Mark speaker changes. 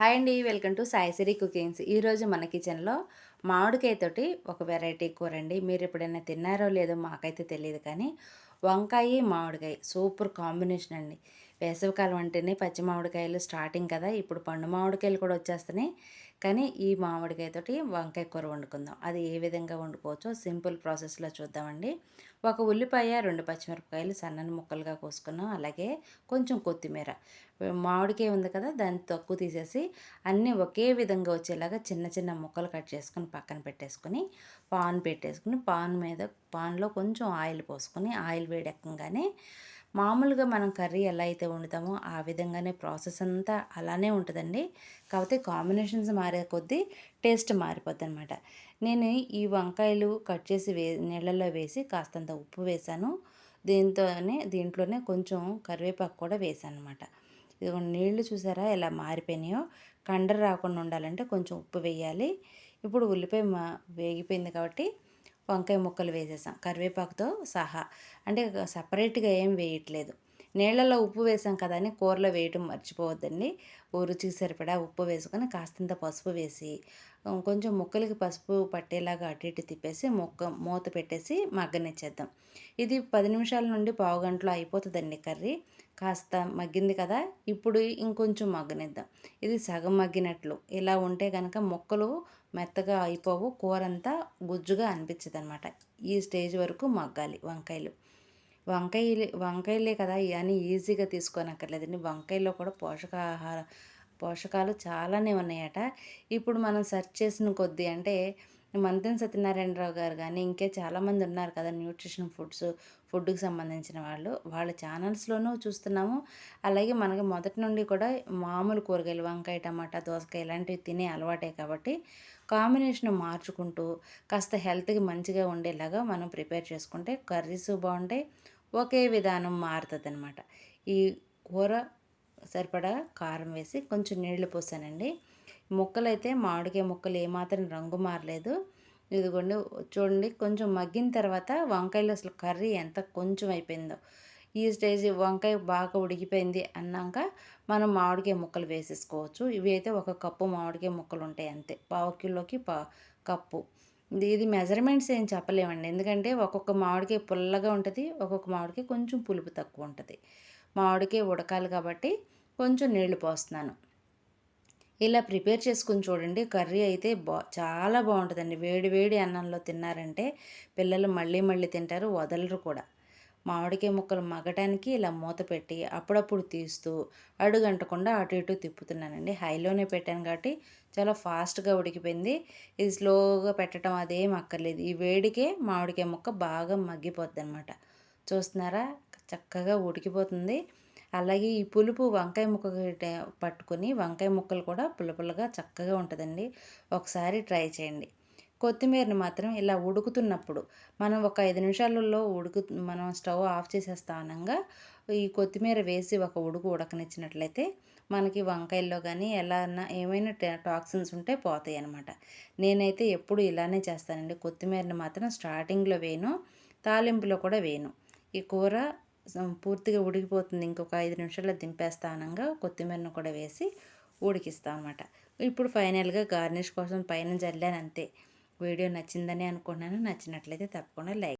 Speaker 1: Hi అండి welcome to Saisiri cookings. ఈరోజు మన కిచెన్లో మామిడికాయతోటి ఒక వెరైటీ కూర అండి మీరు ఎప్పుడైనా తిన్నారో లేదో మాకైతే తెలియదు కానీ వంకాయ మామిడికాయ సూపర్ కాంబినేషన్ అండి. వేసవికాలం అంటేనే పచ్చి మామిడికాయలు స్టార్టింగ్ కదా. ఇప్పుడు పండు మామిడికాయలు కూడా వచ్చేస్తున్నాయి. కానీ ఈ మామిడికాయతోటి వంకాయ కూర వండుకుందాం. అది ఏ విధంగా వండుకోవచ్చో సింపుల్ ప్రాసెస్లో చూద్దామండి. ఒక ఉల్లిపాయ రెండు పచ్చిమిరపకాయలు సన్నని ముక్కలుగా కోసుకున్నాం. అలాగే కొంచెం కొత్తిమీర. మామిడికాయ ఉంది కదా దాన్ని తక్కువ తీసేసి అన్నీ ఒకే విధంగా వచ్చేలాగా చిన్న చిన్న ముక్కలు కట్ చేసుకుని పక్కన పెట్టేసుకుని పాన్ పెట్టేసుకుని పాన్ మీద పాన్లో కొంచెం ఆయిల్ పోసుకొని ఆయిల్ వేడెక్కగానే మామూలుగా మనం కర్రీ ఎలా అయితే వండుతామో ఆ విధంగానే ప్రాసెస్ అంతా అలానే ఉంటుందండి. కాకపోతే కాంబినేషన్స్ మారే కొద్దీ టేస్ట్ మారిపోద్ది అనమాట నేను ఈ వంకాయలు కట్ చేసి వే నీళ్ళల్లో వేసి కాస్తంత ఉప్పు వేసాను. దీంతోనే దీంట్లోనే కొంచెం కరివేపాకు కూడా వేసాను అనమాట ఇది నీళ్ళు చూసారా ఎలా మారిపోయినాయో. కండర రాకుండా ఉండాలంటే కొంచెం ఉప్పు వేయాలి. ఇప్పుడు ఉల్లిపాయ మా వేగిపోయింది కాబట్టి వంకాయ ముక్కలు వేసేసాం. కరివేపాకుతో సహా. అంటే సపరేట్గా ఏం వేయట్లేదు. నీళ్ళలో ఉప్పు వేసాం కదా అని కూరలో వేయటం మర్చిపోవద్దండి. రుచికి సరిపడా ఉప్పు వేసుకొని కాస్తంత పసుపు వేసి కొంచెం ముక్కలకి పసుపు పట్టేలాగా అటు ఇటు తిప్పేసి మొక్క మూత పెట్టేసి మగ్గనిచ్చేద్దాం. ఇది పది నిమిషాల నుండి పావు గంటలో అయిపోతుందండి కర్రీ. కాస్త మగ్గింది కదా ఇప్పుడు ఇంకొంచెం మగ్గనిద్దాం. ఇది సగం మగ్గినట్లు. ఇలా ఉంటే కనుక మొక్కలు మెత్తగా అయిపోవు కూర అంతా గుజ్జుగా అనిపించదనమాట ఈ స్టేజ్ వరకు మగ్గాలి వంకాయలు. వంకాయలు వంకాయలే కదా ఇవన్నీ ఈజీగా తీసుకోనక్కర్లేదండి. వంకాయలో కూడా పోషకాహార పోషకాలు చాలానే ఉన్నాయట. ఇప్పుడు మనం సెర్చ్ చేసిన కొద్దీ అంటే మంతెన్ సత్యనారాయణరావు గారు కానీ ఇంకే చాలామంది ఉన్నారు కదా న్యూట్రిషన్ ఫుడ్స్ ఫుడ్కి సంబంధించిన వాళ్ళు. వాళ్ళ ఛానల్స్లోనూ చూస్తున్నాము. అలాగే మనకి మొదటి నుండి కూడా మామూలు కూరగాయలు వంకాయ టమాటా దోసకాయ ఇలాంటివి తినే అలవాటే కాబట్టి కాంబినేషన్ మార్చుకుంటూ కాస్త హెల్త్కి మంచిగా ఉండేలాగా మనం ప్రిపేర్ చేసుకుంటే కర్రీస్ బాగుంటాయి ఒకే విధానం మారుతుంది అనమాట ఈ కూర సరిపడా కారం వేసి కొంచెం నీళ్ళు పోసానండి. ముక్కలైతే మామిడికాయ ముక్కలు ఏమాత్రం రంగు మారలేదు. ఇదిగోండి చూడండి కొంచెం మగ్గిన తర్వాత వంకాయలు అసలు కర్రీ ఎంత కొంచెం అయిపోయిందో. ఈ స్టేజ్ వంకాయ బాగా ఉడికిపోయింది అన్నాక మనం మామిడికాయ ముక్కలు వేసేసుకోవచ్చు. ఇవి అయితే ఒక కప్పు మామిడికాయ ముక్కలు ఉంటాయి అంతే. పావు కిలోకి పా కప్పు. ఇది మెజర్మెంట్స్ ఏం చెప్పలేమండి. ఎందుకంటే ఒక్కొక్క మామిడికాయ పుల్లగా ఉంటుంది ఒక్కొక్క మామిడికాయ కొంచెం పులుపు తక్కువ ఉంటుంది. మామిడికాయ ఉడకాలి కాబట్టి కొంచెం నీళ్ళు పోస్తున్నాను. ఇలా ప్రిపేర్ చేసుకుని చూడండి కర్రీ అయితే బా చాలా బాగుంటుందండి. వేడి వేడి అన్నంలో తిన్నారంటే పిల్లలు మళ్ళీ మళ్ళీ తింటారు వదలరు కూడా. మామిడికాయ ముక్కలు మగ్గటానికి ఇలా మూత పెట్టి అప్పుడప్పుడు తీస్తూ అడుగంటకుండా అటు ఇటు తిప్పుతున్నానండి. హైలోనే పెట్టాను కాబట్టి చాలా ఫాస్ట్గా ఉడికిపోయింది. ఇది స్లోగా పెట్టడం అదేం అక్కర్లేదు. ఈ వేడికే మామిడికాయ ముక్క బాగా మగ్గిపోద్ది అనమాట చూస్తున్నారా? చక్కగా ఉడికిపోతుంది. అలాగే ఈ పులుపు వంకాయ ముక్క పట్టుకొని వంకాయ ముక్కలు కూడా పులుపులుగా చక్కగా ఉంటుందండి. ఒకసారి ట్రై చేయండి. కొత్తిమీరని మాత్రం ఇలా ఉడుకుతున్నప్పుడు మనం ఒక ఐదు నిమిషాలలో ఉడుకు మనం స్టవ్ ఆఫ్ చేసేస్తానంగా ఈ కొత్తిమీర వేసి ఒక ఉడుకు ఉడకనిచ్చినట్లయితే మనకి వంకాయల్లో కానీ ఎలా అన్నా ఏమైనా టాక్సిన్స్ ఉంటే పోతాయి అనమాట నేనైతే ఎప్పుడు ఇలానే చేస్తానండి. కొత్తిమీరని మాత్రం స్టార్టింగ్లో వేయను తాలింపులో కూడా వేయను. ఈ కూర పూర్తిగా ఉడికిపోతుంది. ఇంకొక ఐదు నిమిషాల్లో దింపేస్తానంగా కొత్తిమీరను కూడా వేసి ఉడికిస్తాం అనమాట ఇప్పుడు ఫైనల్గా గార్నిష్ కోసం పైన జల్లాను అంతే. వీడియో నచ్చిందని అనుకున్నాను నచ్చినట్లయితే తప్పకుండా లైక్